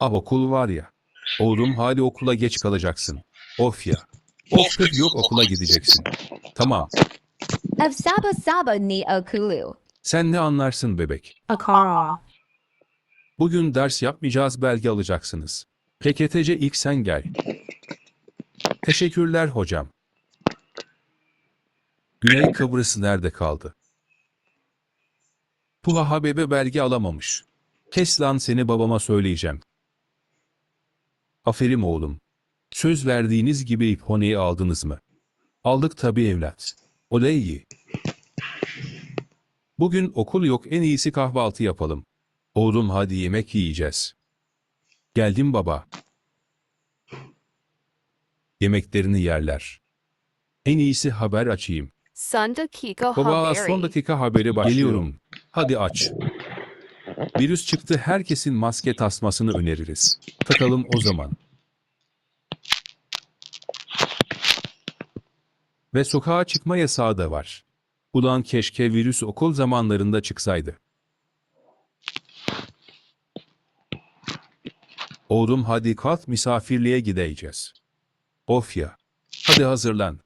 Ah okul var ya. Oğlum hadi okula geç kalacaksın. Of ya. Of kız yok okula gideceksin. Tamam. Of Saba Saba ni Okulu. Sen ne anlarsın bebek? Akara. Bugün ders yapmayacağız belge alacaksınız. PKTC ilk sen gel. Teşekkürler hocam. Güney Kıbrıs nerede kaldı? Puha Habebe belge alamamış. Kes lan seni babama söyleyeceğim. Aferin oğlum. Söz verdiğiniz gibi İphone'yi aldınız mı? Aldık tabii evlat. O da iyi. Bugün okul yok en iyisi kahvaltı yapalım. Oğlum hadi yemek yiyeceğiz. Geldim baba. Yemeklerini yerler. En iyisi haber açayım. Son dakika Baba haberi. son dakika haberi başlıyorum. Hadi aç. Virüs çıktı herkesin maske tasmasını öneririz. Takalım o zaman. Ve sokağa çıkma yasağı da var. Ulan keşke virüs okul zamanlarında çıksaydı. Oğlum hadi kalk misafirliğe gideceğiz. Of ya. Hadi hazırlan.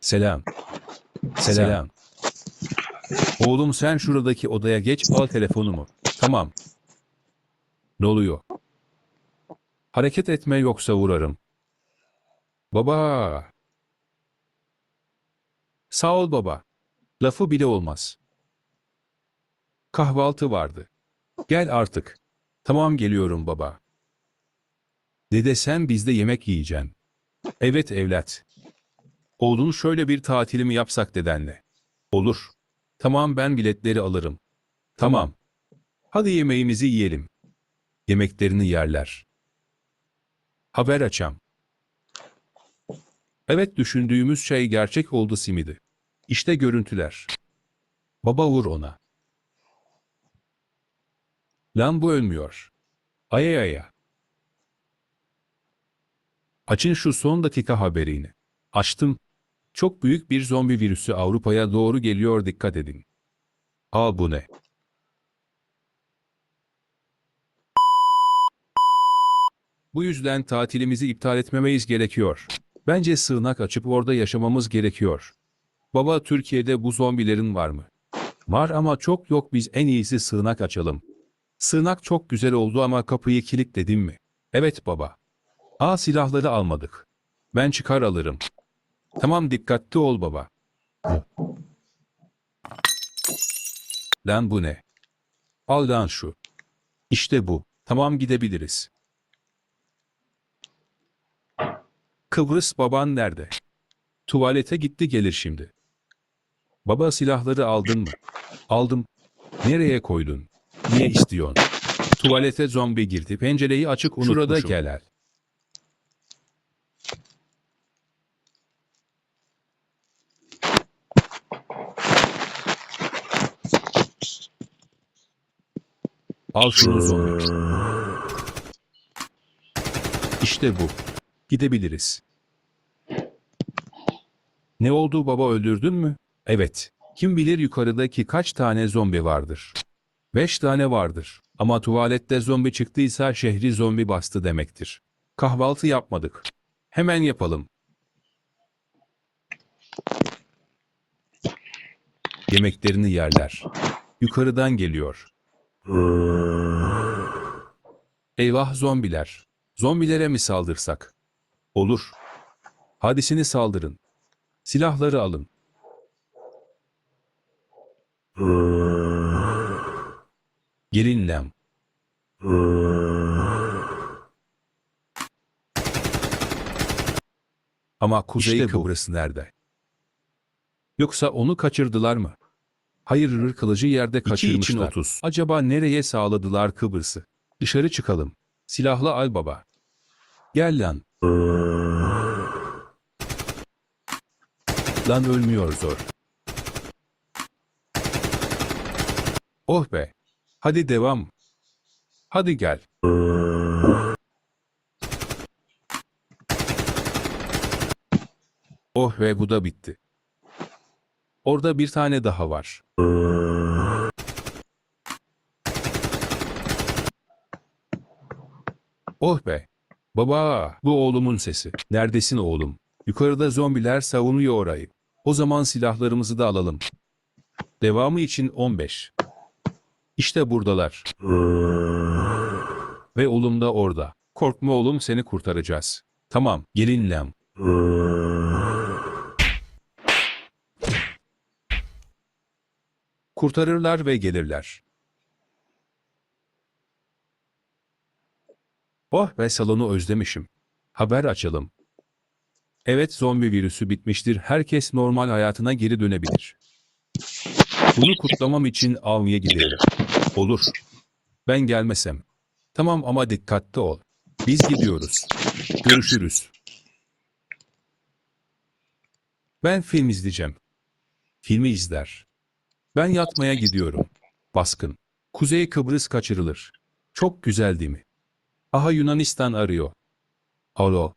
Selam. Selam. Oğlum sen şuradaki odaya geç al telefonumu. Tamam. Ne oluyor? Hareket etme yoksa vurarım. Baba. Sağ ol baba. Lafı bile olmaz. Kahvaltı vardı. Gel artık. Tamam geliyorum baba. Dede sen bizde yemek yiyeceksin. Evet evlat. Oğlum şöyle bir tatilimi yapsak dedenle. Olur. Tamam ben biletleri alırım. Tamam. Hadi yemeğimizi yiyelim. Yemeklerini yerler. Haber açam. Evet düşündüğümüz şey gerçek oldu simidi. İşte görüntüler. Baba vur ona. Lan bu ölmüyor. Aya aya. Açın şu son dakika haberini. Açtım. Çok büyük bir zombi virüsü Avrupa'ya doğru geliyor dikkat edin. Al bu ne? Bu yüzden tatilimizi iptal etmemeyiz gerekiyor. Bence sığınak açıp orada yaşamamız gerekiyor. Baba Türkiye'de bu zombilerin var mı? Var ama çok yok biz en iyisi sığınak açalım. Sığınak çok güzel oldu ama kapıyı kilitledim mi? Evet baba. Aa silahları almadık. Ben çıkar alırım. Tamam dikkatli ol baba. Lan bu ne? Al lan şu. İşte bu. Tamam gidebiliriz. Kıbrıs baban nerede? Tuvalete gitti gelir şimdi. Baba silahları aldın mı? Aldım. Nereye koydun? Niye istiyorsun? Tuvalete zombi girdi. Pencereyi açık unutmuşum. Şurada gel. Al şunu zombi. İşte bu. Gidebiliriz. Ne oldu baba öldürdün mü? Evet. Kim bilir yukarıdaki kaç tane zombi vardır. Beş tane vardır. Ama tuvalette zombi çıktıysa şehri zombi bastı demektir. Kahvaltı yapmadık. Hemen yapalım. Yemeklerini yerler. Yukarıdan geliyor. Eyvah zombiler. Zombilere mi saldırsak? Olur. Hadisini saldırın. Silahları alın. Gelin lan. Ama Kuzey Kıbrıs nerede? Yoksa onu kaçırdılar mı? Hayır rır kılıcı yerde kaçırmışlar. 30. Acaba nereye sağladılar Kıbrıs'ı? Dışarı çıkalım. Silahlı al baba. Gel lan. Lan ölmüyor zor. Oh be. Hadi devam. Hadi gel. Oh ve bu da bitti. Orada bir tane daha var. Oh be! Baba! Bu oğlumun sesi. Neredesin oğlum? Yukarıda zombiler savunuyor orayı. O zaman silahlarımızı da alalım. Devamı için 15. İşte buradalar. Ve oğlum da orada. Korkma oğlum seni kurtaracağız. Tamam, gelin Lem. Kurtarırlar ve gelirler. Oh be salonu özlemişim. Haber açalım. Evet zombi virüsü bitmiştir. Herkes normal hayatına geri dönebilir. Bunu kutlamam için avniye gidelim. Olur. Ben gelmesem. Tamam ama dikkatli ol. Biz gidiyoruz. Görüşürüz. Ben film izleyeceğim. Filmi izler. Ben yatmaya gidiyorum. Baskın. Kuzey Kıbrıs kaçırılır. Çok güzel değil mi? Aha Yunanistan arıyor. Alo.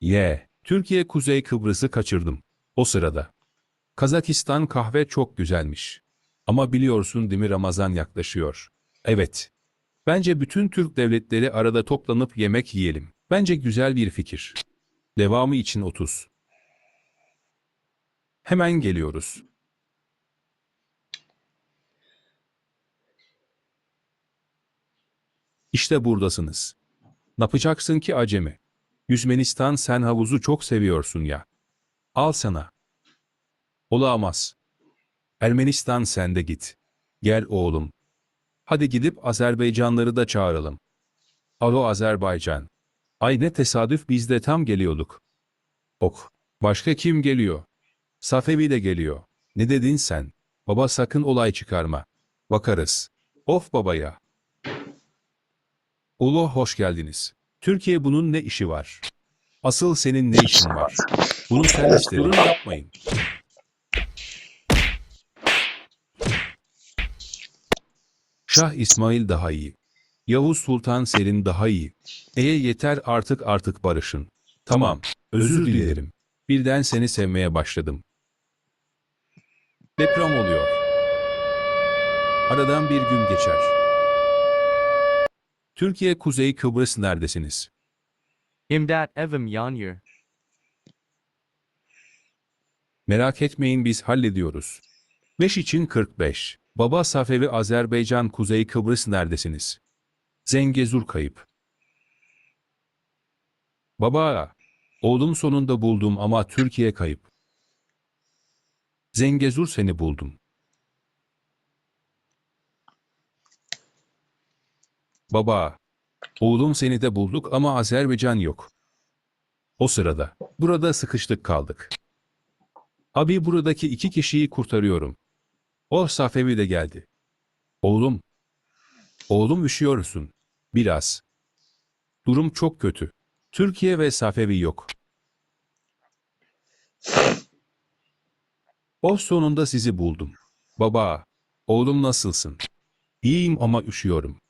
Ye. Türkiye Kuzey Kıbrıs'ı kaçırdım. O sırada. Kazakistan kahve çok güzelmiş. Ama biliyorsun değil mi Ramazan yaklaşıyor. Evet. Bence bütün Türk devletleri arada toplanıp yemek yiyelim. Bence güzel bir fikir. Devamı için 30. Hemen geliyoruz. İşte buradasınız. Ne yapacaksın ki acemi? Yüzmenistan sen havuzu çok seviyorsun ya. Al sana. Olamaz. Ermenistan sen de git. Gel oğlum. Hadi gidip Azerbaycanları da çağıralım. Alo Azerbaycan. Ay ne tesadüf biz de tam geliyorduk. Ok. Başka kim geliyor? Safevi de geliyor. Ne dedin sen? Baba sakın olay çıkarma. Bakarız. Of babaya. Ulu hoş geldiniz. Türkiye bunun ne işi var? Asıl senin ne işin var? Bunu sen istedin yapmayın. Şah İsmail daha iyi. Yavuz Sultan Selim daha iyi. Eye yeter artık artık barışın. Tamam, özür dilerim. Birden seni sevmeye başladım. Deprem oluyor. Aradan bir gün geçer. Türkiye Kuzey Kıbrıs neredesiniz? İmdat evim yanıyor. Merak etmeyin biz hallediyoruz. 5 için 45. Baba Safevi Azerbaycan Kuzey Kıbrıs neredesiniz? Zengezur kayıp. Baba, oğlum sonunda buldum ama Türkiye kayıp. Zengezur seni buldum. Baba, oğlum seni de bulduk ama Azerbaycan yok. O sırada, burada sıkıştık kaldık. Abi buradaki iki kişiyi kurtarıyorum. O Safevi de geldi. Oğlum. Oğlum üşüyorsun. Biraz. Durum çok kötü. Türkiye ve Safevi yok. O sonunda sizi buldum. Baba, oğlum nasılsın? İyiyim ama üşüyorum.